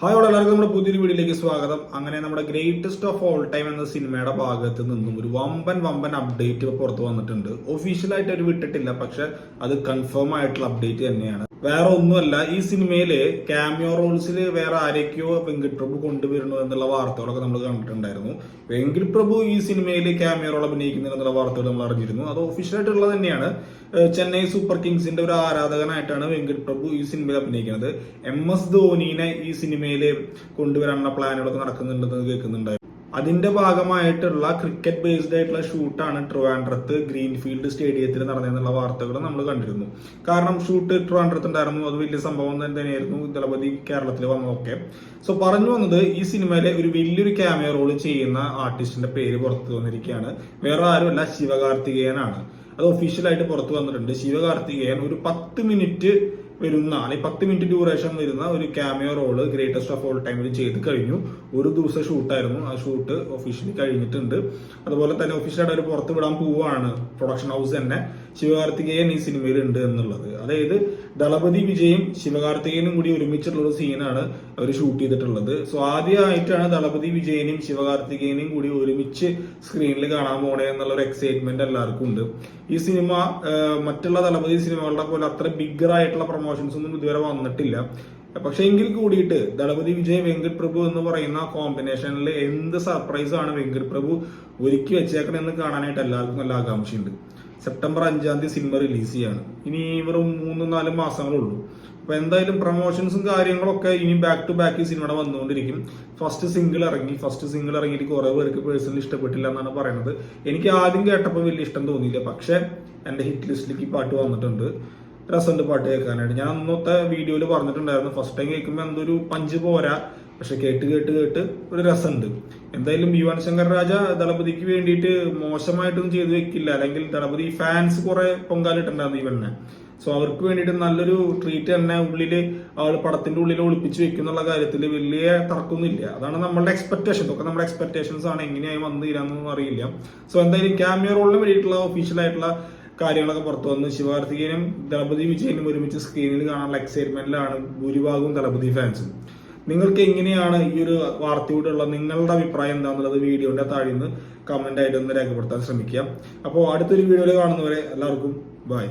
Hi all എല്ലാവർക്കും നമ്മുടെ പുതിയൊരു വീഡിയോയിലേക്ക് സ്വാഗതം. അങ്ങനെ നമ്മുടെ ഗ്രേറ്റസ്റ്റ് ഓഫ് ഓൾ ടൈം എന്ന സിനിമയുടെ ഭാഗത്ത് നിന്നും ഒരു വമ്പൻ വമ്പൻ അപ്ഡേറ്റ് പുറത്തു വന്നിട്ടുണ്ട്. ഒഫീഷ്യലായിട്ട് അവർ വിട്ടിട്ടില്ല പക്ഷെ അത് കൺഫേം ആയിട്ടുള്ള അപ്ഡേറ്റ് തന്നെയാണ്. വേറെ ഒന്നുമല്ല ഈ സിനിമയിൽ ക്യാമിയോ റോൾസിൽ വേറെ ആരൊക്കെയോ വെങ്കിട്ടപ്രഭു കൊണ്ടുവരുന്നു എന്നുള്ള വാർത്തകളൊക്കെ നമ്മൾ കണ്ടിട്ടുണ്ടായിരുന്നു. വെങ്കട് പ്രഭു ഈ സിനിമയിൽ ക്യാമിയോ റോൾ അഭിനയിക്കുന്നു എന്നുള്ള വാർത്തകൾ നമ്മൾ അറിഞ്ഞിരുന്നു. അത് ഒഫീഷ്യലായിട്ടുള്ളത് തന്നെയാണ്. ചെന്നൈ സൂപ്പർ കിങ്സിന്റെ ഒരു ആരാധകനായിട്ടാണ് വെങ്കട് പ്രഭു ഈ സിനിമയിൽ അഭിനയിക്കുന്നത്. എം എസ് ധോനിനെ ഈ സിനിമയിൽ കൊണ്ടുവരാനുള്ള പ്ലാനുകളൊക്കെ നടക്കുന്നുണ്ടെന്ന് കേൾക്കുന്നുണ്ടായിരുന്നു. അതിന്റെ ഭാഗമായിട്ടുള്ള ക്രിക്കറ്റ് ബേസ്ഡ് ആയിട്ടുള്ള ഷൂട്ടാണ് ട്രിവാൻഡ്രത്ത് ഗ്രീൻഫീൽഡ് സ്റ്റേഡിയത്തിൽ നടന്നതെന്നുള്ള വാർത്തകൾ നമ്മൾ കണ്ടിരുന്നു. കാരണം ഷൂട്ട് ട്രിവാൻഡ്രത്ത് ഉണ്ടായിരുന്നു അത് വലിയ സംഭവം തന്നെയായിരുന്നു ദളപതി കേരളത്തിൽ വന്നതൊക്കെ. സോ പറഞ്ഞു വന്നത് ഈ സിനിമയിലെ ഒരു വലിയൊരു ക്യാമിയോ റോൾ ചെയ്യുന്ന ആർട്ടിസ്റ്റിന്റെ പേര് പുറത്തു വന്നിരിക്കുകയാണ്. വേറെ ആരുമല്ല ശിവകാർത്തികേയനാണ്. അത് ഒഫീഷ്യലായിട്ട് പുറത്തു വന്നിട്ടുണ്ട്. ശിവകാർത്തികേയൻ ഒരു പത്ത് മിനിറ്റ് വരുന്ന അല്ലെങ്കിൽ പത്ത് മിനിറ്റ് ഡ്യൂറേഷൻ വരുന്ന ഒരു cameo role greatest of all ടൈമിൽ ചെയ്ത് കഴിഞ്ഞു. ഒരു ദിവസം ഷൂട്ടായിരുന്നു ആ ഷൂട്ട് ഒഫീഷ്യലി കഴിഞ്ഞിട്ടുണ്ട്. അതുപോലെ തന്നെ ഒഫീഷ്യലായിട്ട് അവർ പുറത്ത് വിടാൻ പോവുകയാണ്. പ്രൊഡക്ഷൻ ഹൗസ് തന്നെ. ശിവകാർത്തികേയൻ ഈ സിനിമയിൽ ഉണ്ട് എന്നുള്ളത്. അതായത് ദളപതി വിജയും ശിവകാർത്തികേയനും കൂടി ഒരുമിച്ചിട്ടുള്ള ഒരു സീനാണ് അവർ ഷൂട്ട് ചെയ്തിട്ടുള്ളത്. സോ ആദ്യമായിട്ടാണ് ദളപതി വിജയനും ശിവകാർത്തികേയനും കൂടി ഒരുമിച്ച് സ്ക്രീനിൽ കാണാൻ പോണേ എന്നുള്ള ഒരു എക്സൈറ്റ്മെന്റ് എല്ലാവർക്കും ഉണ്ട്. ഈ സിനിമ മറ്റുള്ള ദളപതി സിനിമകളുടെ പോലെ അത്ര ബിഗർ ആയിട്ടുള്ള പ്രൊമോഷൻസ് ഒന്നും ഇതുവരെ വന്നിട്ടില്ല. പക്ഷെ എങ്കിൽ കൂടിയിട്ട് ദളപതി വിജയ് വെങ്കട് പ്രഭു എന്ന് പറയുന്ന കോമ്പിനേഷനിൽ എന്ത് സർപ്രൈസ് ആണ് വെങ്കട് പ്രഭു ഒരുക്കി വെച്ചേക്കണെന്ന് കാണാനായിട്ട് എല്ലാവർക്കും നല്ല ആകാംക്ഷയുണ്ട്. സെപ്റ്റംബർ അഞ്ചാം തീയതി സിനിമ റിലീസ് ചെയ്യാണ്. ഇനി വെറും മൂന്ന് നാല് മാസങ്ങളുള്ളൂ അപ്പൊ എന്തായാലും പ്രൊമോഷൻസും കാര്യങ്ങളൊക്കെ ഇനി ബാക്ക് ടു ബാക്ക് ഈ സിനിമയുടെ വന്നുകൊണ്ടിരിക്കും. ഫസ്റ്റ് സിംഗിൾ ഇറങ്ങി ഫസ്റ്റ് സിംഗിൾ ഇറങ്ങിയിട്ട് കുറെ പേർക്ക് പേഴ്സണലി ഇഷ്ടപ്പെട്ടില്ല എന്നാണ് പറയുന്നത്. എനിക്ക് ആദ്യം കേട്ടപ്പോൾ വലിയ ഇഷ്ടം തോന്നിയില്ല. പക്ഷെ എന്റെ ഹിറ്റ് ലിസ്റ്റിലേക്ക് ഈ പാട്ട് വന്നിട്ടുണ്ട്. രസമുണ്ട് പാട്ട് കേൾക്കാനായിട്ട്. ഞാൻ അന്നത്തെ വീഡിയോയിൽ പറഞ്ഞിട്ടുണ്ടായിരുന്നു ഫസ്റ്റ് ടൈം കേൾക്കുമ്പോൾ എന്തൊരു പഞ്ച് പോരാ. പക്ഷെ കേട്ട് കേട്ട് കേട്ട് ഒരു രസമുണ്ട്. എന്തായാലും യുവൻ ശങ്കർ രാജ ദളപതിക്ക് വേണ്ടിയിട്ട് മോശമായിട്ടൊന്നും ചെയ്തു വെക്കില്ല. അല്ലെങ്കിൽ ദളപതി ഫാൻസ് കുറെ പൊങ്കാലിട്ടുണ്ടായിരുന്നു ഇവനെ. സോ അവർക്ക് വേണ്ടിയിട്ട് നല്ലൊരു ട്രീറ്റ് തന്നെ ഉള്ളിൽ അവൾ പടത്തിന്റെ ഉള്ളിൽ ഒളിപ്പിച്ച് വെക്കുന്നുള്ള കാര്യത്തിൽ വലിയ തർക്കമൊന്നുമില്ല അതാണ് നമ്മളുടെ എക്സ്പെക്ടേഷൻ ഒക്കെ നമ്മുടെ എക്സ്പെക്ടേഷൻസ് ആണ്. എങ്ങനെയായി വന്നു തീരാന്നൊന്നും അറിയില്ല. സോ എന്തായാലും ക്യാമിയോ റോളിന് വേണ്ടിയിട്ടുള്ള ഒഫീഷ്യൽ ആയിട്ടുള്ള കാര്യങ്ങളൊക്കെ പുറത്തു വന്നു ശിവകാർത്തികേയനും ദളപതി വിജയനും ഒരുമിച്ച് സ്ക്രീനിൽ കാണാനുള്ള എക്സൈറ്റ്മെന്റിലാണ് ഭൂരിഭാഗവും ദളപതി ഫാൻസും നിങ്ങൾക്ക് എങ്ങനെയാണ് ഈ ഒരു വാർത്തയോടുള്ള നിങ്ങളുടെ അഭിപ്രായം എന്താണെന്നുള്ളത് വീഡിയോന്റെ താഴെ നിന്ന് കമന്റ് ആയിട്ട് ഒന്ന് രേഖപ്പെടുത്താൻ ശ്രമിക്കാം അപ്പോൾ അടുത്തൊരു വീഡിയോയിൽ കാണുന്നവരെ എല്ലാവർക്കും ബൈ